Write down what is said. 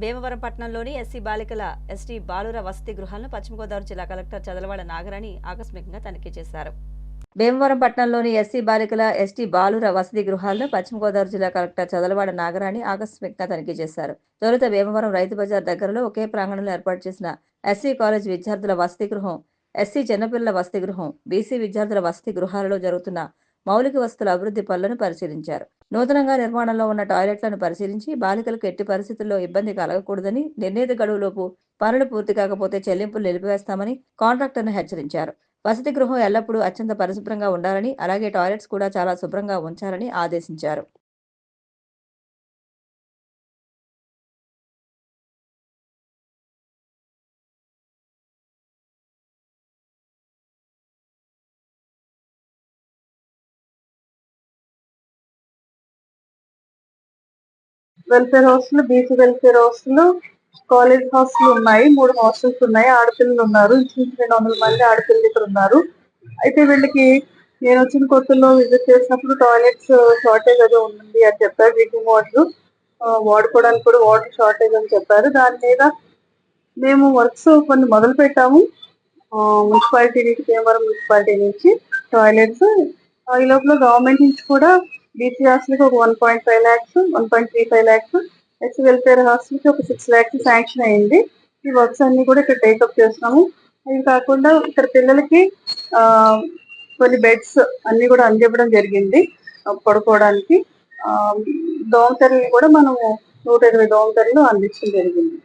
భీమవరం పట్టణంలోని ఎస్సీ బాలికల ఎస్టీ బాలుర వసతి గృహాలను పశ్చిమ గోదావరి జిల్లా కలెక్టర్ చదలవాడ నాగరాణి ఆకస్మికంగా తనిఖీ చేశారు. భీమవరం పట్టణంలోని ఎస్సీ బాలికల ఎస్టీ బాలుర వసతి గృహాలను పశ్చిమ గోదావరి జిల్లా కలెక్టర్ చదలవాడ నాగరాణి ఆకస్మికంగా తనిఖీ చేశారు. తొలుత భీమవరం రైతు బజార్ దగ్గరలో ఒకే ప్రాంగణంలో ఏర్పాటు చేసిన ఎస్సీ కాలేజ్ విద్యార్థుల వసతి గృహం ఎస్సీ చిన్నపిల్లల వసతి గృహం బీసీ విద్యార్థుల వసతి గృహాలలో జరుగుతున్న మౌలిక వసతుల అభివృద్ధి పనులను పరిశీలించారు. నూతనంగా నిర్మాణంలో ఉన్న టాయిలెట్లను పరిశీలించి బాలికలకు ఎట్టి పరిస్థితుల్లో ఇబ్బంది కలగకూడదని నిర్ణీత గడువులోపు పనులు పూర్తి కాకపోతే చెల్లింపులు నిలిపివేస్తామని కాంట్రాక్టర్ను హెచ్చరించారు. వసతి గృహం ఎల్లప్పుడూ అత్యంత పరిశుభ్రంగా ఉండాలని అలాగే టాయిలెట్స్ కూడా చాలా శుభ్రంగా ఉంచాలని ఆదేశించారు. Welfare hostel BC welfare hostel college hostel ఉన్నాయి. మూడు హాస్టల్స్ ఉన్నాయి. ఆడపిల్లలు ఉన్నారు. ఇంచుమించు రెండు వందల మంది ఆడపిల్లలు ఇక్కడ ఉన్నారు. అయితే వీళ్ళకి నేను వచ్చిన కొత్తలో విజిట్ చేసినప్పుడు టాయిలెట్స్ షార్టేజ్ అది ఉంది అని చెప్పారు. డ్రింకింగ్ వాటర్ వాడుకోవడానికి కూడా వాటర్ షార్టేజ్ అని చెప్పారు. దాని మీద మేము వర్క్స్ కొన్ని మొదలు పెట్టాము మున్సిపాలిటీ నుంచి భీమవరం మున్సిపాలిటీ నుంచి టాయిలెట్స్ ఈ లోపల గవర్నమెంట్ నుంచి కూడా బీసీ హాస్టల్కి ఒక one point five lakhs one point three five lakhs S welfare హాస్టల్కి ఒక సిక్స్ ల్యాక్స్ శాంక్షన్ అయింది ఈ వర్క్స్ అన్ని కూడా ఇక్కడ టేకప్ చేస్తున్నాము. అవి కాకుండా ఇక్కడ పిల్లలకి ఆ, కొన్ని బెడ్స్ అన్ని కూడా అందివ్వడం జరిగింది పడుకోవడానికి. ఆ, దోమతెరలు కూడా మనము నూట ఇరవై దోమతెరలు అందించడం జరిగింది.